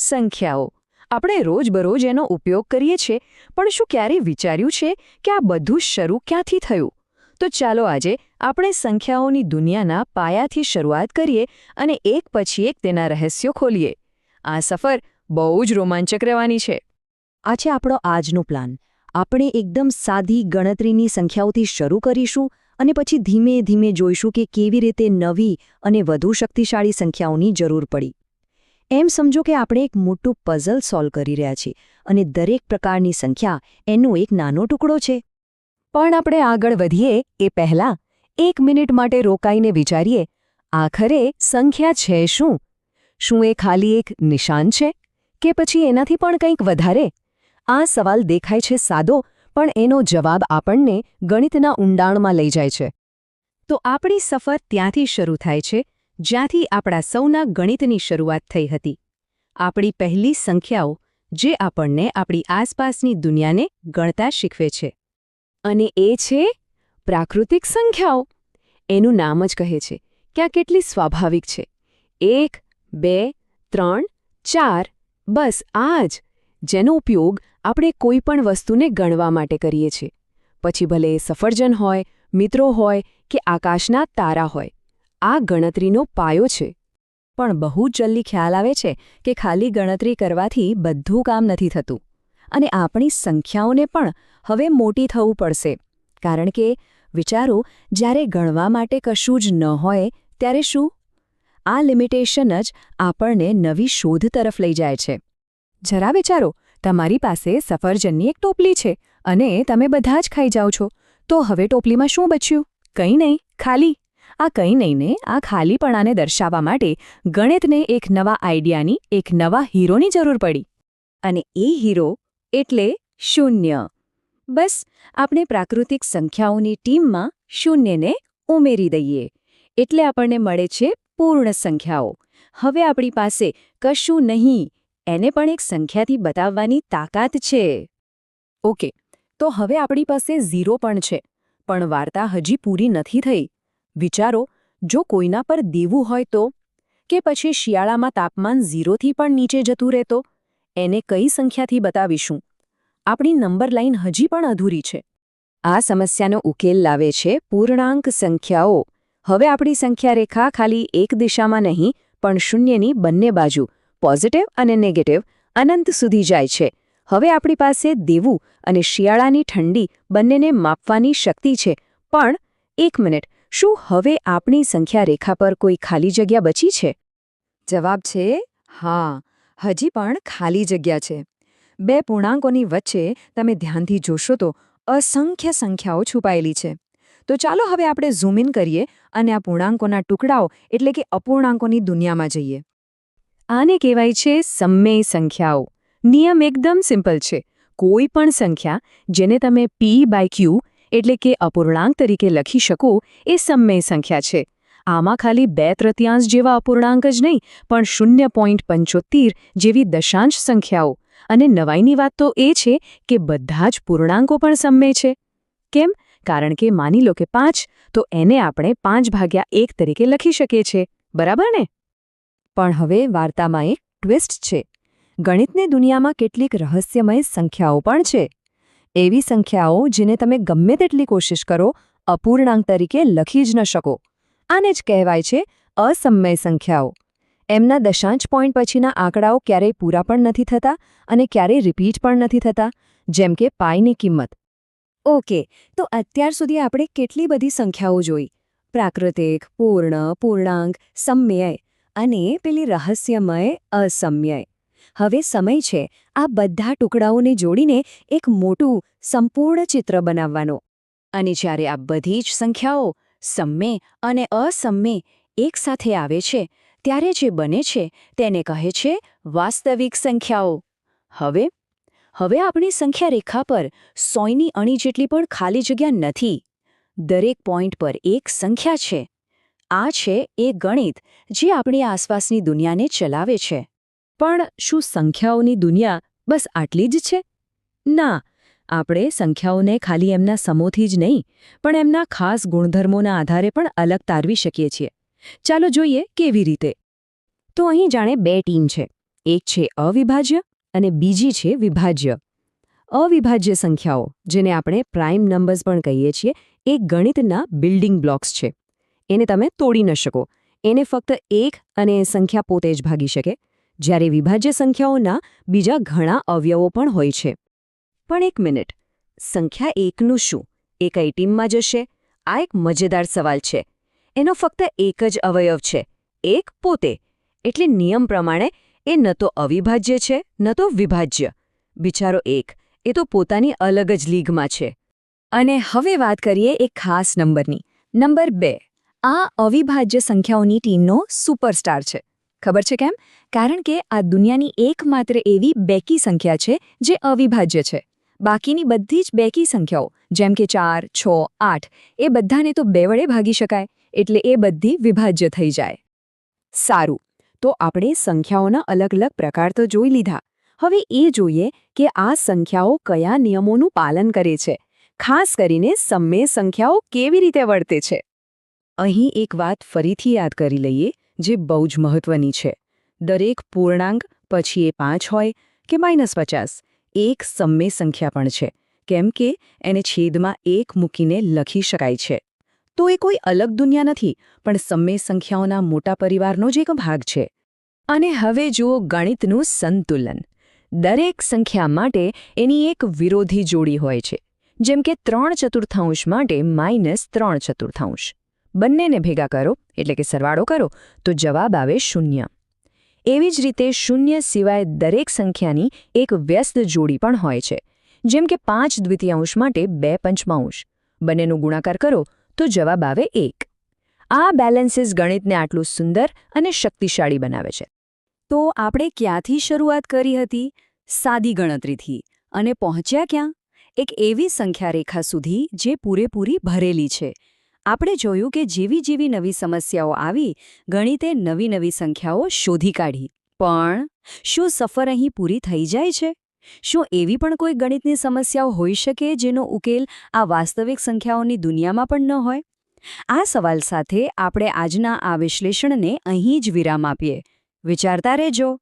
સંખ્યાઓ. આપણે રોજબરોજ એનો ઉપયોગ કરીએ છીએ, પણ શું ક્યારેય વિચાર્યું છે કે આ બધું શરૂ ક્યાંથી થયું? તો ચાલો આજે આપણે સંખ્યાઓની દુનિયાના પાયાથી શરૂઆત કરીએ અને એક પછી એક તેના રહસ્યો ખોલીએ. આ સફર બહુ જ રોમાંચક રહેવાની છે. આ છે આપણો આજનો પ્લાન આપણે એકદમ સાદી ગણતરીની સંખ્યાઓથી શરૂ કરીશું અને પછી ધીમે ધીમે જોઈશું કે કેવી રીતે નવી અને વધુ શક્તિશાળી સંખ્યાઓની જરૂર પડી. એમ સમજો કે આપણે એક મોટું પઝલ સોલ્વ કરી રહ્યા છીએ અને દરેક પ્રકારની સંખ્યા એનો એક નાનો ટુકડો છે. પણ આપણે આગળ વધીએ એ પહેલાં એક મિનિટ માટે રોકાઈને વિચારીએ, આખરે સંખ્યા છે શું? શું એ ખાલી એક નિશાન છે કે પછી એનાથી પણ કંઈક વધારે? આ સવાલ દેખાય છે સાદો, પણ એનો જવાબ આપણને ગણિતના ઊંડાણમાં લઈ જાય છે. તો આપણી સફર ત્યાંથી શરૂ થાય છે જ્યાંથી આપણા સૌના ગણિતની શરૂઆત થઈ હતી. આપણી પહેલી સંખ્યાઓ, જે આપણને આપણી આસપાસની દુનિયાને ગણતા શીખવે છે. અને એ છે પ્રાકૃતિક સંખ્યાઓ. એનું નામ જ કહે છે કે આ કેટલી સ્વાભાવિક છે. એક, બે, ત્રણ, ચાર. બસ, આ જ, જેનો ઉપયોગ આપણે કોઈ પણ વસ્તુને ગણવા માટે કરીએ છીએ. પછી ભલે એ સફરજન હોય, મિત્રો હોય કે આકાશના તારા હોય. આ ગણતરીનો પાયો છે. પણ બહુ જલ્દી ખ્યાલ આવે છે કે ખાલી ગણતરી કરવાથી બધું કામ નથી થતું. અને આપણી સંખ્યાઓને પણ હવે મોટી થવું પડશે. કારણ કે, વિચારો, જ્યારે ગણવા માટે કશું જ ન હોય, ત્યારે શું? આ લિમિટેશન જ આપણને નવી શોધ તરફ લઈ જાય છે. જરા વિચારો, તમારી પાસે સફરજનની એક ટોપલી છે અને તમે બધા જ ખાઈ જાઓ છો. તો હવે ટોપલીમાં શું બચ્યું? કંઈ નહીં, ખાલી આ કંઈ નહીં ને આ ખાલીપણાને દર્શાવવા માટે ગણિતને એક નવા આઈડિયાની, એક નવા હીરોની જરૂર પડી. અને એ હીરો એટલે શૂન્ય. બસ, આપણે પ્રાકૃતિક સંખ્યાઓની ટીમમાં શૂન્યને ઉમેરી દઈએ. એટલે આપણને મળે છે પૂર્ણ સંખ્યાઓ. હવે આપણી પાસે કશું નહીં. એને પણ એક સંખ્યાથી બતાવવાની તાકાત છે. ઓકે, તો હવે આપણી પાસે ઝીરો પણ છે. પણ વાર્તા હજી પૂરી નથી થઈ. વિચારો, જો કોઈના પર દેવું હોય તો, કે પછી શિયાળામાં તાપમાન ઝીરોથી પણ નીચે જતું રહેતો, એને કઈ સંખ્યાથી બતાવીશું? આપણી નંબર લાઇન હજી પણ અધૂરી છે. આ સમસ્યાનો ઉકેલ લાવે છે પૂર્ણાંક સંખ્યાઓ. હવે આપણી સંખ્યા રેખા ખાલી એક દિશામાં નહીં, પણ શૂન્યની બંને બાજુ, પોઝિટિવ અને નેગેટિવ, અનંત સુધી જાય છે. હવે આપણી પાસે દેવું અને શિયાળાની ઠંડી બંનેને માપવાની શક્તિ છે. પણ, એક મિનિટ શું હવે આપણી સંખ્યા રેખા પર કોઈ ખાલી જગ્યા બચી છે? જવાબ છે, હા, હજી પણ ખાલી જગ્યા છે. બે પૂર્ણાંકોની વચ્ચે તમે ધ્યાનથી જોશો તો અસંખ્ય સંખ્યાઓ છુપાયેલી છે. તો ચાલો હવે આપણે ઝૂમ ઇન કરીએ અને આ પૂર્ણાંકોના ટુકડાઓ એટલે કે અપૂર્ણાંકોની દુનિયામાં જઈએ. આને કહેવાય છે સમમેય સંખ્યાઓ. નિયમ એકદમ સિમ્પલ છે. કોઈ પણ સંખ્યા જેને તમે પી બાય ક્યુ એટલે કે અપૂર્ણાંક તરીકે લખી શકું એ સમમેય સંખ્યા છે. આમાં ખાલી બે તૃતીયાંશ જેવા અપૂર્ણાંક જ નહીં, પણ શૂન્ય પોઈન્ટ પંચોતેર જેવી દશાંશ સંખ્યાઓ. અને નવાઈની વાત તો એ છે કે બધા જ પૂર્ણાંકો પણ સમય છે. કેમ? કારણ કે માની લો કે પાંચ, તો એને આપણે પાંચ ભાગ્યા એક તરીકે લખી શકીએ છીએ. બરાબર ને? પણ હવે વાર્તામાં એક ટ્વિસ્ટ છે. ગણિતની દુનિયામાં કેટલીક રહસ્યમય સંખ્યાઓ પણ છે. એવી સંખ્યાઓ જેને તમે ગમે તેટલી કોશિશ કરો, અપૂર્ણાંક તરીકે લખી જ ન શકો. આને જ કહેવાય છે અસમય સંખ્યાઓ. એમના દશાંશ પોઈન્ટ પછીના આંકડાઓ ક્યારેય પૂરા પણ નથી થતા અને ક્યારેય રિપીટ પણ નથી થતા, જેમ કે પાઈની કિંમત. ઓકે, તો અત્યાર સુધી આપણે કેટલી બધી સંખ્યાઓ જોઈ? પ્રાકૃતિક, પૂર્ણ, પૂર્ણાંક સમ્યય અને પેલી રહસ્યમય, અસમય. હવે સમય છે આ બધા ટુકડાઓને જોડીને એક મોટું, સંપૂર્ણ ચિત્ર બનાવવાનો. અને જ્યારે આ બધી જ સંખ્યાઓ સમ્મે અને અસમ્મે એકસાથે આવે છે, ત્યારે જે બને છે તેને કહે છે વાસ્તવિક સંખ્યાઓ. હવે હવે આપણી સંખ્યા રેખા પર સોયની અણી જેટલી પણ ખાલી જગ્યા નથી. દરેક પોઈન્ટ પર એક સંખ્યા છે. આ છે એ ગણિત જે આપણી આસપાસની દુનિયાને ચલાવે છે. પણ શું સંખ્યાઓની દુનિયા બસ આટલી જ છે? ના, આપણે સંખ્યાઓને ખાલી એમના સમોથી જ નહીં, પણ એમના ખાસ ગુણધર્મોના આધારે પણ અલગ તારવી શકીએ છીએ. ચાલો જોઈએ કેવી રીતે. તો અહીં જાણે બે ટીમ છે. એક છે અવિભાજ્ય અને બીજી છે વિભાજ્ય. અવિભાજ્ય સંખ્યાઓ, જેને આપણે પ્રાઇમ નંબર્સ પણ કહીએ છીએ, એ ગણિતના બિલ્ડિંગ બ્લોક્સ છે. એને તમે તોડી ન શકો. એને ફક્ત એક અને સંખ્યા પોતે જ ભાગી શકે. જ્યારે વિભાજ્ય સંખ્યાઓના બીજા ઘણા અવયવો પણ હોય છે. પણ એક મિનિટ. સંખ્યા એકનું શું? એ કઈ ટીમમાં જશે? આ એક મજેદાર સવાલ છે. એનો ફક્ત એક જ અવયવ છે. એક પોતે. એટલે નિયમ પ્રમાણે એ ન તો અવિભાજ્ય છે, ન તો વિભાજ્ય. બિચારો એક. એ તો પોતાની અલગ જ લીગમાં છે. અને હવે વાત કરીએ એક ખાસ નંબરની. નંબર બે. આ અવિભાજ્ય સંખ્યાઓની ટીમનો સુપરસ્ટાર છે. ખબર છે કેમ? કારણ કે આ દુનિયાની એકમાત્ર એવી બેકી સંખ્યા છે જે અવિભાજ્ય છે. બાકીની બધી જ બેકી સંખ્યાઓ, જેમ કે ચાર, છ, આઠ, એ બધાને તો બે વડે ભાગી શકાય, એટલે એ બધી વિભાજ્ય થઈ જાય. સારું, તો આપણે સંખ્યાઓના અલગ અલગ પ્રકાર તો જોઈ લીધા. હવે એ જોઈએ કે આ સંખ્યાઓ કયા નિયમોનું પાલન કરે છે. ખાસ કરીને સમય સંખ્યાઓ કેવી રીતે વર્તે છે. અહીં એક વાત ફરીથી યાદ કરી લઈએ જે બહુ જ મહત્વની છે. દરેક પૂર્ણાંક પછી એ પાંચ હોય કે માઇનસ પચાસ, એક સમ્ય સંખ્યા પણ છે. કેમ કે એને છેદમાં એક મૂકીને લખી શકાય છે. તો એ કોઈ અલગ દુનિયા નથી, પણ સમ્ય સંખ્યાઓના મોટા પરિવારનો જ એક ભાગ છે. અને હવે જુઓ ગણિતનું સંતુલન. દરેક સંખ્યા માટે એની એક વિરોધી જોડી હોય છે. જેમ કે ત્રણ ચતુર્થાંશ માટે માઇનસ ત્રણ ચતુર્થાંશ. બંનેને ભેગા કરો, એટલે કે સરવાળો કરો, તો જવાબ આવે શૂન્ય. એવી જ રીતે શૂન્ય સિવાય દરેક સંખ્યાની એક વ્યસ્ત જોડી પણ હોય છે. જેમ કે પાંચ દ્વિતીયાંશ માટે બે પંચમાંશ. બંનેનો ગુણાકાર કરો, તો જવાબ આવે એક. આ બેલેન્સીસ ગણિતને આટલું સુંદર અને શક્તિશાળી બનાવે છે. તો આપણે ક્યાંથી શરૂઆત કરી હતી? સાદી ગણતરીથી. અને પહોંચ્યા ક્યાં? એક એવી સંખ્યા રેખા સુધી જે પૂરેપૂરી ભરેલી છે. આપણે જોયું કે જેવી જેવી નવી સમસ્યાઓ આવી ગણિતે નવી નવી સંખ્યાઓ શોધી કાઢી. પણ શું સફર અહીં પૂરી થઈ જાય છે? શું એવી પણ કોઈ ગણિતની સમસ્યાઓ હોઈ શકે જેનો ઉકેલ આ વાસ્તવિક સંખ્યાઓની દુનિયામાં પણ ન હોય? આ સવાલ સાથે આપણે આજના આ વિશ્લેષણને અહીં જ વિરામ આપીએ. વિચારતા રહેજો.